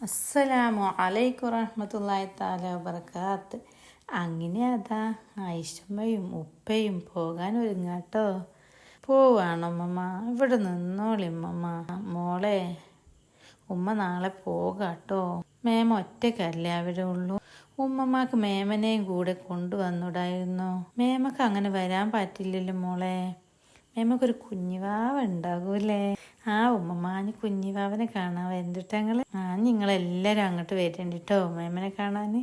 അസ്സലാമു അലൈക്കും റഹ്മത്തുള്ളാഹി താല വബർക്കാത്ത് അങ്ങനെ അതാ ആയിഷമ്മയും ഉപ്പയും പോകാൻ ഒരുങ്ങാട്ടോ. പോവാണമ്മമ്മ ഇവിടെ നിന്നോളിമ്മമ്മ മോളെ ഉമ്മ നാളെ പോകാട്ടോ. മേമ ഒറ്റക്കല്ലേ അവിടെ ഉള്ളൂ. ഉമ്മമാക്ക് മേമനെയും കൂടെ കൊണ്ടുവന്നുടായിരുന്നു. മേമക്ക് അങ്ങനെ വരാൻ പറ്റില്ലല്ലോ മോളെ. മേമക്കൊരു കുഞ്ഞിവാവ് ഉണ്ടാകൂലേ ആ ഉമ്മമാന് കുഞ്ഞിവാവനെ കാണാൻ വരണ്ടിട്ടങ്ങൾ ആ നിങ്ങളെല്ലാരും അങ്ങോട്ട് വരണ്ടിട്ടോ ഉമ്മയമ്മനെ കാണാന്?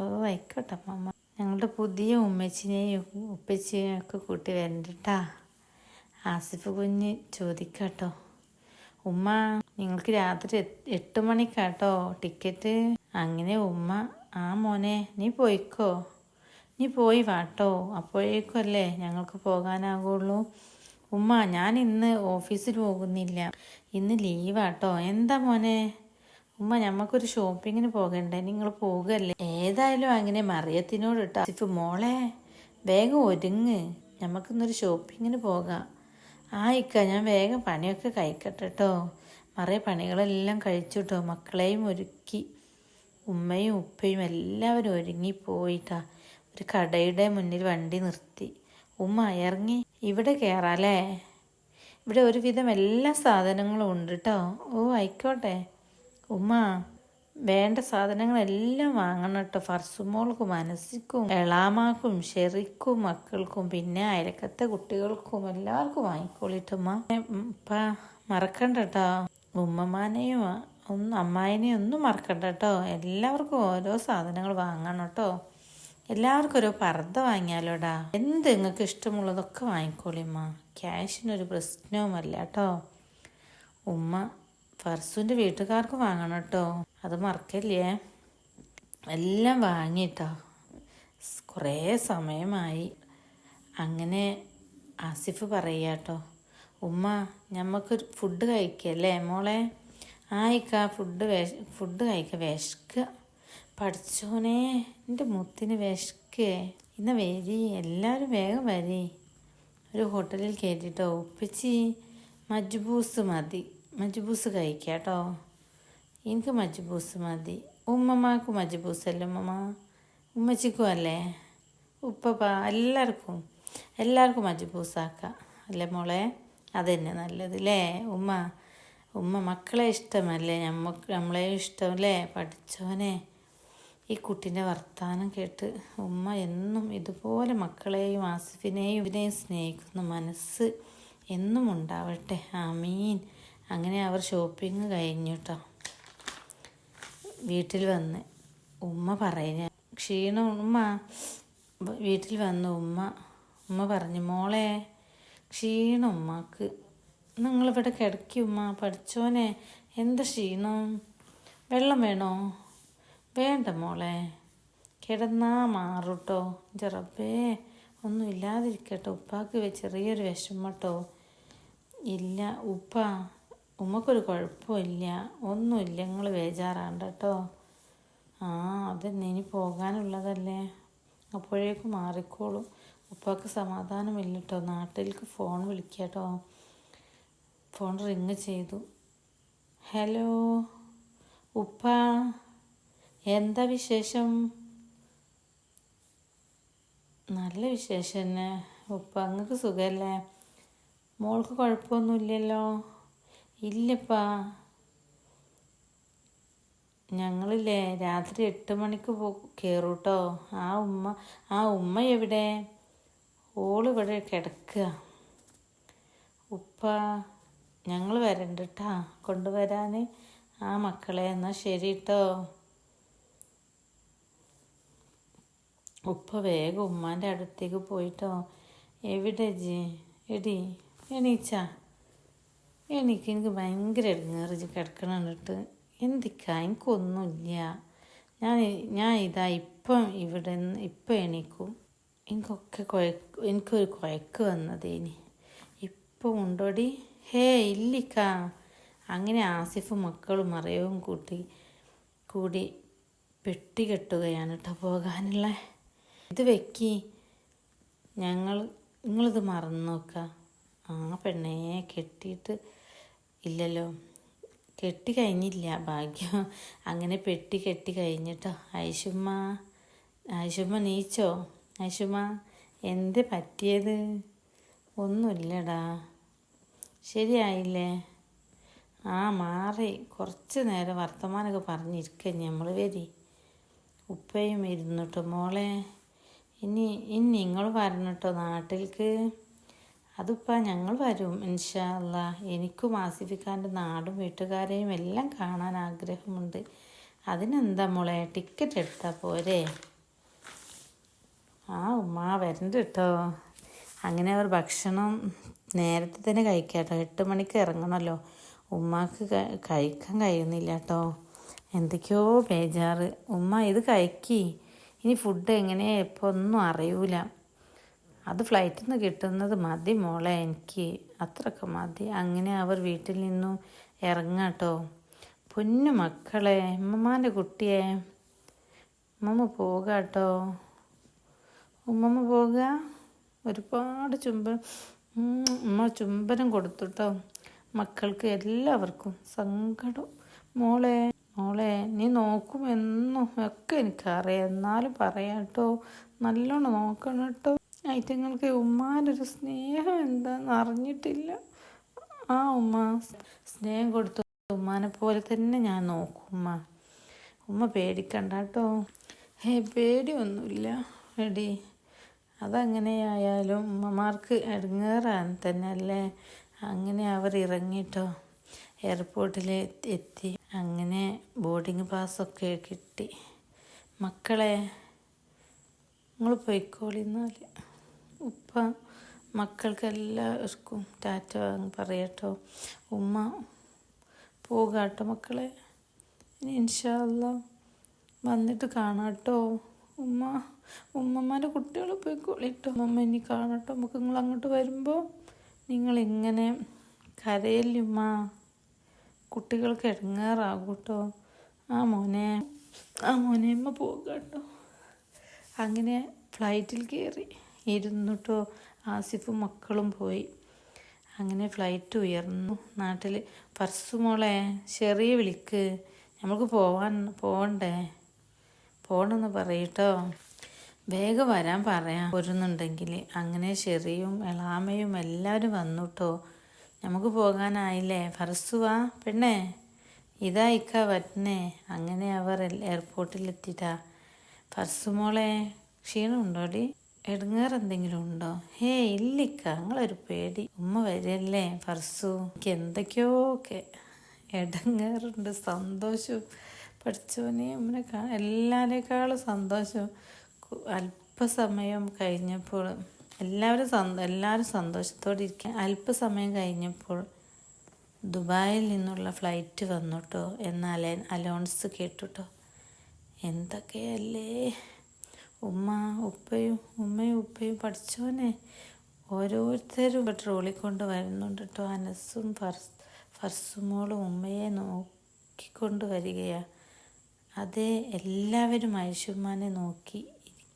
ഓ ആയിക്കോട്ടെ അമ്മ ഞങ്ങളുടെ പുതിയ ഉമ്മച്ചിനെയും ഉപ്പച്ചിനെയും ഒക്കെ കൂട്ടി വരണ്ടിട്ടാ. ആസിഫ് കുഞ്ഞ് ചോദിക്കാട്ടോ. ഉമ്മ നിങ്ങൾക്ക് രാത്രി എട്ട് മണിക്കാട്ടോ ടിക്കറ്റ്? അങ്ങനെ ഉമ്മ ആ മോനെ നീ പോയിക്കോ. നീ പോയി വാട്ടോ. അപ്പോഴേക്കും അല്ലേ ഞങ്ങൾക്ക് പോകാനാകുള്ളൂ ഉമ്മ ഞാൻ ഇന്ന് ഓഫീസിൽ പോകുന്നില്ല. ഇന്ന് ലീവാട്ടോ. എന്താ മോനെ? ഉമ്മ ഞമ്മക്കൊരു ഷോപ്പിങ്ങിന് പോകണ്ടേ? നിങ്ങൾ പോകുകയല്ലേ ഏതായാലും അങ്ങനെ മറിയത്തിനോട് ഇട്ടാ. ആസിഫ് മോളെ വേഗം ഒരുങ്ങ്. ഞമ്മക്കിന്നൊരു ഷോപ്പിങ്ങിന് പോകാം. ആ ഇക്ക ഞാൻ വേഗം പണിയൊക്കെ കഴിക്കട്ടെ കേട്ടോ മറിയ പണികളെല്ലാം കഴിച്ചുട്ടോ മക്കളെയും ഒരുക്കി. ഉമ്മയും ഉപ്പയും എല്ലാവരും ഒരുങ്ങിപ്പോയിട്ടാ ഒരു കടയുടെ മുന്നിൽ വണ്ടി നിർത്തി. ഉമ്മ ഇറങ്ങി ഇവിടെ കയറാല്ലേ ഇവിടെ ഒരുവിധം എല്ലാ സാധനങ്ങളും ഉണ്ട് കേട്ടോ ഓ ആയിക്കോട്ടെ. ഉമ്മ വേണ്ട സാധനങ്ങളെല്ലാം വാങ്ങണം കേട്ടോ ഫർസുമോൾക്കും മനസ്സിക്കും എളാമാക്കും ഷെറിക്കും മക്കൾക്കും പിന്നെ അയലക്കത്തെ കുട്ടികൾക്കും എല്ലാവർക്കും വാങ്ങിക്കോളിട്ടുമ്മ ഇപ്പ മറക്കണ്ട കേട്ടോ ഉമ്മമാനെയും ഒന്നും അമ്മായിനെയും ഒന്നും മറക്കണ്ട കേട്ടോ എല്ലാവർക്കും ഓരോ സാധനങ്ങൾ വാങ്ങണം കേട്ടോ എല്ലാവർക്കും ഒരു പർദ്ദ വാങ്ങിയാലോടാ. എന്ത് നിങ്ങൾക്ക് ഇഷ്ടമുള്ളതൊക്കെ വാങ്ങിക്കോളിമ്മ ക്യാഷിനൊരു പ്രശ്നവുമല്ല കേട്ടോ ഉമ്മ ഫർസുവിന്റെ വീട്ടുകാർക്ക് വാങ്ങണം കേട്ടോ അത് മറക്കല്ലേ? എല്ലാം വാങ്ങിട്ടോ. കുറേ സമയമായി. അങ്ങനെ ആസിഫ് പറയാട്ടോ ഉമ്മ ഞമ്മക്ക് ഫുഡ് കഴിക്കല്ലേ മോളെ? ആയിക്ക ഫുഡ് വേഷ ഫുഡ് കഴിക്ക. വിശക്കുക പഠിച്ചോനെ എന്റെ മുത്തിന് വിശക്കേ. ഇന്ന് വരി എല്ലാവരും വേഗം വരി. ഒരു ഹോട്ടലിൽ കയറ്റിട്ടോ ഉപ്പിച്ചി മജ്ബൂസ് മതി. മജ്ബൂസ് കഴിക്കാട്ടോ എനിക്ക് മജ്ബൂസ് മതി. ഉമ്മമാക്കും മജ്ബൂസ് അല്ലേ ഉമ്മമ്മ? ഉമ്മച്ചിക്കും അല്ലേ? ഉപ്പപ്പ എല്ലാവർക്കും എല്ലാവർക്കും മജ്ബൂസാക്കാം അല്ലേ മോളെ? അതന്നെ നല്ലത് അല്ലേ ഉമ്മ ഉമ്മ മക്കളെ ഇഷ്ടമല്ലേ? നമുക്ക് നമ്മളെ ഇഷ്ടമല്ലേ പഠിച്ചോനെ. ഈ കുട്ടീന്റെ വർത്താനം കേട്ട് ഉമ്മ എന്നും ഇതുപോലെ മക്കളെയും ആസിഫിനെയും ഇവനെയും സ്നേഹിക്കുന്ന മനസ്സ് എന്നും ഉണ്ടാവട്ടെ. ആമീൻ. അങ്ങനെ അവർ ഷോപ്പിംഗ് കഴിഞ്ഞു കേട്ടോ വീട്ടിൽ വന്ന് ഉമ്മ പറയുന്ന ക്ഷീണം ഉമ്മ. വീട്ടിൽ വന്ന് ഉമ്മ ഉമ്മ പറഞ്ഞു മോളെ ക്ഷീണം ഉമ്മക്ക്. നിങ്ങളിവിടെ കിടക്കി ഉമ്മ പഠിച്ചോനെ എന്താ ക്ഷീണം? വെള്ളം വേണോ? വേണ്ട മോളെ. കിടന്നാ മാറൂട്ടോ. ജറബേ ഒന്നും ഇല്ലാതിരിക്കട്ടെ. ഉപ്പാക്ക് ചെറിയൊരു വിഷമട്ടോ ഇല്ല ഉപ്പ ഉമ്മക്കൊരു കുഴപ്പമില്ല ഒന്നുമില്ല നിങ്ങൾ ബേജാറാണ്ട കേട്ടോ ആ അതന്നെ. ഇനി പോകാനുള്ളതല്ലേ? അപ്പോഴേക്കും മാറിക്കോളും. ഉപ്പാക്ക് സമാധാനമില്ല കേട്ടോ നാട്ടിലേക്ക് ഫോൺ വിളിക്കാട്ടോ ഫോൺ റിങ് ചെയ്തു. ഹലോ ഉപ്പ. എന്താ വിശേഷം? നല്ല വിശേഷം തന്നെ. ഉപ്പ അങ്ങക്ക് സുഖമല്ലേ മോൾക്ക് കുഴപ്പമൊന്നുമില്ലല്ലോ? ഇല്ലപ്പാ. ഞങ്ങളില്ലേ രാത്രി എട്ട് മണിക്ക് പോ കയറും കേട്ടോ ആ ഉമ്മ ആ ഉമ്മ എവിടെ? ഓളിവിടെ കിടക്കുക. ഉപ്പ ഞങ്ങൾ വരണ്ട കേട്ടാ കൊണ്ടുവരാൻ ആ മക്കളെ എന്നാൽ ശരി കേട്ടോ ഉപ്പ വേഗം ഉമ്മാന്റെ അടുത്തേക്ക് പോയിട്ടോ. എവിടെ ജി? എടി എണീച്ച? എനിക്ക് എനിക്ക് ഭയങ്കര എടുങ്ങേറി ജി കിടക്കണം കണ്ടിട്ട്. എന്തിക്കാ? എനിക്കൊന്നുമില്ല. ഞാൻ ഞാൻ ഇതാ ഇപ്പം ഇവിടെ ഇപ്പം എണീക്കും. എനിക്കൊക്കെ കുഴക്ക് എനിക്കൊരു കുഴക്ക് വന്നതേനി ഇപ്പം ഉണ്ടോടി? ഹേ ഇല്ലിക്ക. അങ്ങനെ ആസിഫ് മക്കളും മറയവും കൂട്ടി കൂടി പെട്ടി കെട്ടുകയാണ് കേട്ടോ പോകാനുള്ള. ഇത് വെക്കി. ഞങ്ങൾ നിങ്ങളിത് മറന്നു നോക്കുക ആ പെണ്ണെ കെട്ടിയിട്ട് ഇല്ലല്ലോ. കെട്ടി കഴിഞ്ഞില്ല ഭാഗ്യം. അങ്ങനെ പെട്ടി കെട്ടി കഴിഞ്ഞിട്ടോ. ഐഷുമ്മ ഐഷുമ്മ നീച്ചോ? ഐഷുമ്മ എന്ത് പറ്റിയത്? ഒന്നുമില്ലടാ. ശരിയായില്ലേ? ആ മാറി. കുറച്ച് നേരം വർത്തമാനമൊക്കെ പറഞ്ഞിരിക്കുക നമ്മൾ വരി. ഉപ്പയും ഇരുന്നിട്ടോ മോളെ. ഇനി ഇനി നിങ്ങൾ വരണം കേട്ടോ നാട്ടിലേക്ക് അതിപ്പോൾ ഞങ്ങൾ വരും ഇൻഷാല്ല എനിക്കും ആസിഫിക്കാന്റെ നാടും വീട്ടുകാരെയും എല്ലാം കാണാൻ ആഗ്രഹമുണ്ട്. അതിനെന്താ മോളെ ടിക്കറ്റ് എടുത്താൽ പോരെ? ആ ഉമ്മ വരണ്ട കേട്ടോ അങ്ങനെ അവർ ഭക്ഷണം നേരത്തെ തന്നെ കഴിക്കാട്ടോ എട്ട് മണിക്ക് ഇറങ്ങണമല്ലോ ഉമ്മാക്ക് കഴിക്കാൻ കഴിയുന്നില്ല കേട്ടോ എന്തൊക്കെയോ ബേജാറ്. ഉമ്മ ഇത് കഴിക്കി. ഇനി ഫുഡ് എങ്ങനെ ഇപ്പോൾ ഒന്നും അറിയൂല. അത് ഫ്ലൈറ്റിൽ നിന്ന് കിട്ടുന്നത് മതി മോളെ എനിക്ക്. അത്രയൊക്കെ മതി. അങ്ങനെ അവർ വീട്ടിൽ നിന്നും ഇറങ്ങാട്ടോ. പൊന്നു മക്കളെ ഉമ്മമാന്റെ കുട്ടിയെ. ഉമ്മമ്മ പോകാട്ടോ. ഉമ്മമ്മ പോകുക ഒരുപാട് ചുംബനം ഉമ്മ ചുംബനം കൊടുത്തുട്ടോ മക്കൾക്ക് എല്ലാവർക്കും സങ്കടം. മോളെ മോളെ നീ നോക്കുമെന്നും ഒക്കെ എനിക്കറിയാം. എന്നാലും പറയാം കേട്ടോ നല്ലോണം നോക്കണം കേട്ടോ ഐറ്റങ്ങൾക്ക് ഉമ്മാനൊരു സ്നേഹം എന്താന്ന് അറിഞ്ഞിട്ടില്ല. ആ ഉമ്മ സ്നേഹം കൊടുത്തു ഉമ്മാനെ പോലെ തന്നെ ഞാൻ നോക്കും ഉമ്മ. ഉമ്മ പേടിക്കണ്ട കേട്ടോ ഹേ പേടിയൊന്നുമില്ല. എടി അതങ്ങനെയായാലും ഉമ്മമാർക്ക് ഇടങ്ങേറാൻ തന്നെ അല്ലേ അങ്ങനെ അവർ ഇറങ്ങിട്ടോ എയർപോർട്ടിൽ എത്തി അങ്ങനെ ബോർഡിങ് പാസ്സൊക്കെ കിട്ടി. മക്കളെ നിങ്ങൾ പോയിക്കോളിന്നാൽ ഉപ്പ മക്കൾക്കെല്ലാവർക്കും ടാറ്റ പറയട്ടോ. ഉമ്മ പോകാട്ടോ മക്കളെ. ഇനി ഇൻഷാല്ല വന്നിട്ട് കാണാട്ടോ. ഉമ്മ ഉമ്മമാരെ കുട്ടികൾ പോയിക്കോളിട്ടോ. ഉമ്മ ഇനി കാണട്ടോ. നമുക്ക് നിങ്ങൾ അങ്ങോട്ട് വരുമ്പോൾ നിങ്ങളിങ്ങനെ കരയല്ലുമ്മ. കുട്ടികൾക്ക് ഇടങ്ങാറാകൂട്ടോ. കേട്ടോ ആ മോനെ ആ മോനെ അമ്മ പോകട്ടോ അങ്ങനെ ഫ്ലൈറ്റിൽ കയറി ഇരുന്നിട്ടോ. ആസിഫും മക്കളും പോയി. അങ്ങനെ ഫ്ലൈറ്റ് ഉയർന്നു. നാട്ടിൽ പർസു മോളെ ചെറിയ വിളിക്ക്. നമുക്ക് പോവാൻ പോകണ്ടേ പോകണമെന്ന് പറയട്ടോ. വേഗം വരാൻ പറയാം. പോരുന്നുണ്ടെങ്കിൽ അങ്ങനെ ചെറിയും എളാമയും എല്ലാവരും വന്നുട്ടോ. നമുക്ക് പോകാനായില്ലേ? ഫർസുവാ പെണ്ണേ. ഇതാ ഇക്ക അങ്ങനെ അവർ എയർപോർട്ടിലെത്തിട്ടാ ക്ഷീണം ക്ഷീണമുണ്ടോടി? എടുങ്ങേർ എന്തെങ്കിലും ഉണ്ടോ? ഹേ ഇല്ലിക്ക നിങ്ങളൊരു പേടി. ഉമ്മ വരല്ലേ ഫർസു എനിക്ക് എന്തൊക്കെയോ ഒക്കെ എടങ്ങേറുണ്ട് സന്തോഷവും. പഠിച്ചവനെ ഉമ്മനെ കാ എല്ലാവരേക്കാളും സന്തോഷം അല്പസമയം കഴിഞ്ഞപ്പോൾ എല്ലാവരും സന്തോ എല്ലാവരും സന്തോഷത്തോടെ ഇരിക്കുക അല്പസമയം കഴിഞ്ഞപ്പോൾ ദുബായിൽ നിന്നുള്ള ഫ്ലൈറ്റ് വന്നു കേട്ടോ എന്നാൽ അലോൺസ് കേട്ടുട്ടോ. എന്തൊക്കെയല്ലേ? ഉമ്മ ഉപ്പയും ഉമ്മയും ഉപ്പയും പഠിച്ചോനെ ഓരോരുത്തരും ട്രോളിൽ കൊണ്ട് വരുന്നുണ്ട് കേട്ടോ അനസും ഫർസ് ഫർസുമോളും ഉമ്മയെ നോക്കിക്കൊണ്ട് വരികയാണ് അതേ എല്ലാവരും ഐഷുമാനെ നോക്കി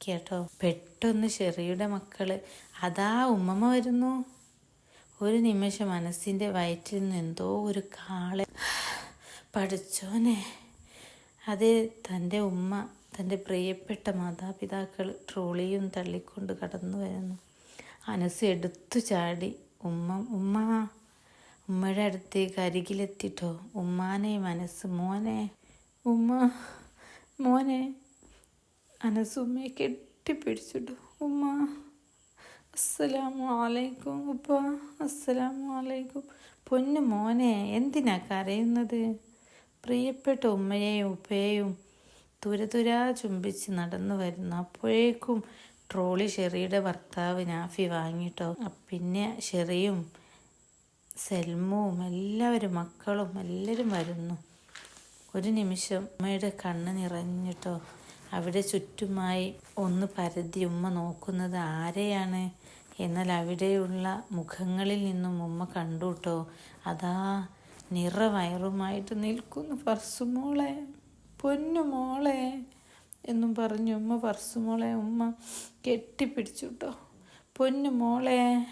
കേട്ടോ. പെട്ടെന്ന് ഷെറിയുടെ മക്കൾ അതാ ഉമ്മമ്മ വരുന്നു. ഒരു നിമിഷം മനസ്സിന്റെ വയറ്റിൽ നിന്ന് എന്തോ ഒരു കാളെ പഠിച്ചോനെ. അത് തന്റെ ഉമ്മ തന്റെ പ്രിയപ്പെട്ട മാതാപിതാക്കൾ ട്രോളിയും തള്ളിക്കൊണ്ട് കടന്നു വരുന്നു. അനസ് എടുത്തു ചാടി ഉമ്മ ഉമ്മ ഉമ്മയുടെ അടുത്തേക്ക് അരികിലെത്തിട്ടോ. ഉമ്മാനെ മനസ്സ് മോനെ ഉമ്മ മോനെ. അനസുമ്മയെ കെട്ടിപ്പിടിച്ചിട്ടു. ഉമ്മ അസ്സലാമു അലൈക്കും ഉപ്പ അസ്സലാമു അലൈക്കും പൊന്നു മോനെ എന്തിനാ കരയുന്നത്? പ്രിയപ്പെട്ട ഉമ്മയെയും ഉപ്പയെയും തുരതുരാ ചുംബിച്ച് നടന്നു വരുന്നു. അപ്പോഴേക്കും ട്രോളി ഷെറിയുടെ ഭർത്താവ് നാഫി വാങ്ങിട്ടോ. പിന്നെ ഷെറിയും സെൽമുവും എല്ലാവരും മക്കളും എല്ലാവരും വരുന്നു. ഒരു നിമിഷം ഉമ്മയുടെ കണ്ണ് നിറഞ്ഞിട്ടോ. അവിടെ ചുറ്റുമായി ഒന്ന് പരതി ഉമ്മ നോക്കുന്നത് ആരെയാണ്? എന്നാൽ അവിടെയുള്ള മുഖങ്ങളിൽ നിന്നും ഉമ്മ കണ്ടുട്ടോ അതാ നിറവയറുമായിട്ട് നിൽക്കുന്നു. ഫർസുമോളെ പൊന്നുമോളെ എന്നും പറഞ്ഞു ഉമ്മ. ഫർസുമോളെ ഉമ്മ കെട്ടിപ്പിടിച്ചുട്ടോ പൊന്നുമോളെ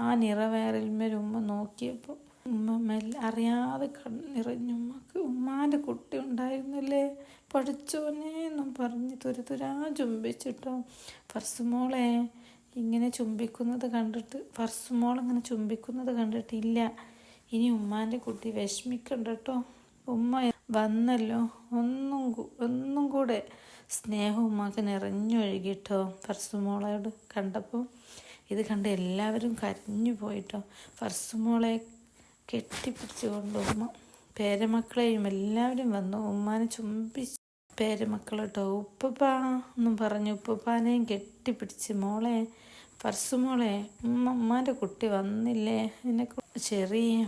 ആ നിറവയറിൽ മേൽ ഉമ്മ നോക്കിയപ്പോൾ ഉമ്മ മെല്ലെ അറിയാതെ കണ്ണിറഞ്ഞു ഉമ്മക്ക് ഉമ്മാന്റെ കുട്ടി ഉണ്ടായിരുന്നില്ലേ? പഠിച്ചോനെ എന്നും പറഞ്ഞ് തുരുതുരാ ചുംബിച്ചിട്ടോ. ഫർസുമോളെ ഇങ്ങനെ ചുംബിക്കുന്നത് കണ്ടിട്ട് ഫർസുമോൾ ഇങ്ങനെ ചുംബിക്കുന്നത് കണ്ടിട്ടില്ല. ഇനി ഉമ്മാന്റെ കുട്ടി വിഷമിക്കണ്ട കേട്ടോ ഉമ്മ വന്നല്ലോ. ഒന്നും ഒന്നും കൂടെ സ്നേഹം ഉമ്മാക്ക് നിറഞ്ഞൊഴുകിട്ടോ ഫർസുമോളോട് കണ്ടപ്പോൾ ഇത് കണ്ട് എല്ലാവരും കരഞ്ഞു പോയിട്ടോ. ഫർസുമോളെ കെട്ടിപ്പിടിച്ചുകൊണ്ട് ഉമ്മ പേരമക്കളെയും എല്ലാവരും വന്നു ഉമ്മാനെ ചുംബിച്ച് പേരമക്കൾ കേട്ടോ ഉപ്പപ്പാ എന്നും പറഞ്ഞു ഉപ്പപ്പാനെയും കെട്ടിപ്പിടിച്ച് മോളെ പർസു മോളെ ഉമ്മ ഉമ്മാന്റെ കുട്ടി വന്നില്ലേ? എന്നെ ചെറിയ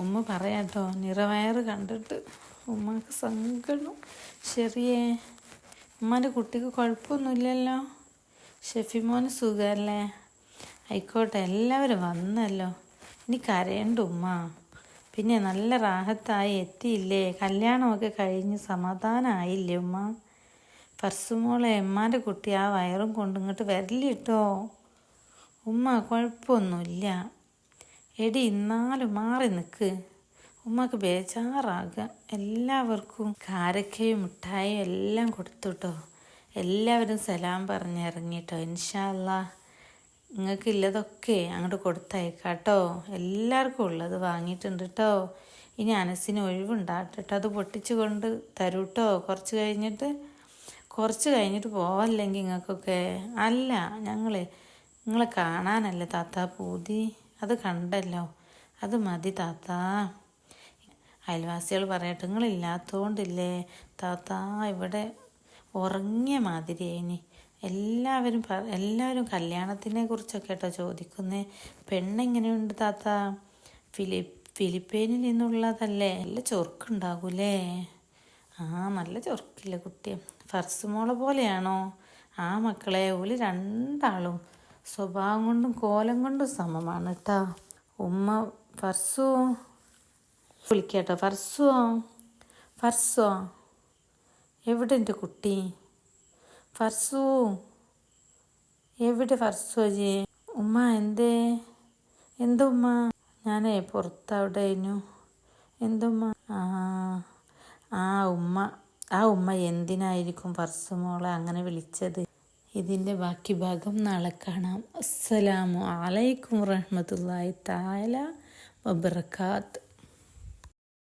ഉമ്മ പറയാട്ടോ നിറവയറ് കണ്ടിട്ട് ഉമ്മക്ക് സങ്കടം. ചെറിയേ ഉമ്മാന്റെ കുട്ടിക്ക് കുഴപ്പമൊന്നുമില്ലല്ലോ. ഷെഫിമോന് സുഖമല്ലേ ആയിക്കോട്ടെ എല്ലാവരും വന്നല്ലോ. ഇനി കരയണ്ട ഉമ്മ. പിന്നെ നല്ല റാഹത്തായി എത്തിയില്ലേ? കല്യാണമൊക്കെ കഴിഞ്ഞ് സമാധാനമായില്ലേ ഉമ്മ? ഫർസുമോളെ എമ്മാന്റെ കുട്ടി ആ വയറും കൊണ്ട് ഇങ്ങോട്ട് വരലിട്ടോ? ഉമ്മ കുഴപ്പമൊന്നുമില്ല. എടി ഇന്നാലും മാറി നിൽക്ക് ഉമ്മക്ക് ബേജാറാകുക. എല്ലാവർക്കും കാരക്കയും മിഠായും എല്ലാം കൊടുത്തുട്ടോ. എല്ലാവരും സലാം പറഞ്ഞിറങ്ങിട്ടോ ഇൻഷാല്ല നിങ്ങൾക്ക് ഇല്ലതൊക്കെ അങ്ങോട്ട് കൊടുത്തയക്കാട്ടോ. എല്ലാവർക്കും ഉള്ളത് വാങ്ങിയിട്ടുണ്ട് കേട്ടോ ഇനി അനസിന് ഒഴിവുണ്ടാകട്ടോ അത് പൊട്ടിച്ച് കൊണ്ട് തരൂ കേട്ടോ കുറച്ച് കഴിഞ്ഞിട്ട് കുറച്ച് കഴിഞ്ഞിട്ട് പോവല്ലെങ്കിൽ നിങ്ങൾക്കൊക്കെ അല്ല ഞങ്ങൾ നിങ്ങളെ കാണാനല്ലേ താത്ത പൂതി? അത് കണ്ടല്ലോ. അത് മതി താത്ത. അയൽവാസികൾ പറയട്ടെ നിങ്ങളില്ലാത്തതുകൊണ്ടില്ലേ താത്ത ഇവിടെ ഉറങ്ങിയ മാതിരിയേനി എല്ലാവരും എല്ലാവരും കല്യാണത്തിനെ കുറിച്ചൊക്കെ കേട്ടോ ചോദിക്കുന്നത് പെണ്ണെങ്ങനെയുണ്ട് താത്ത? ഫിലി ഫിലിപ്പീനിൽ നിന്നുള്ളതല്ലേ? നല്ല ചൊറുക്കുണ്ടാകൂലേ? ആ നല്ല ചൊറുക്കില്ല കുട്ടി ഫർസുമോളെ പോലെയാണോ? ആ മക്കളെ ഓൽ രണ്ടാളും സ്വഭാവം കൊണ്ടും കോലം കൊണ്ടും സമമാണ് കേട്ടോ ഉമ്മ ഫർസു? വിളിക്കാട്ടോ. ഫർസുവോ ഫർസോ? എവിടെ എന്റെ കുട്ടി? ഫർസു. എവിടെ ഫർസു ജി ഉമ്മ എന്തേ? എന്തുമ്മ ഞാനേ പുറത്തവിടെ ആയിരുന്നു. എന്തുമ്മ ആ ആ ഉമ്മ. ആ ഉമ്മ എന്തിനായിരിക്കും ഫർസു മോളെ അങ്ങനെ വിളിച്ചത്? ഇതിന്റെ ബാക്കി ഭാഗം നാളെ കാണാം. അസ്സലാമു അലൈക്കും വറഹ്മത്തുള്ളാഹി താല വബറകാത്ത്.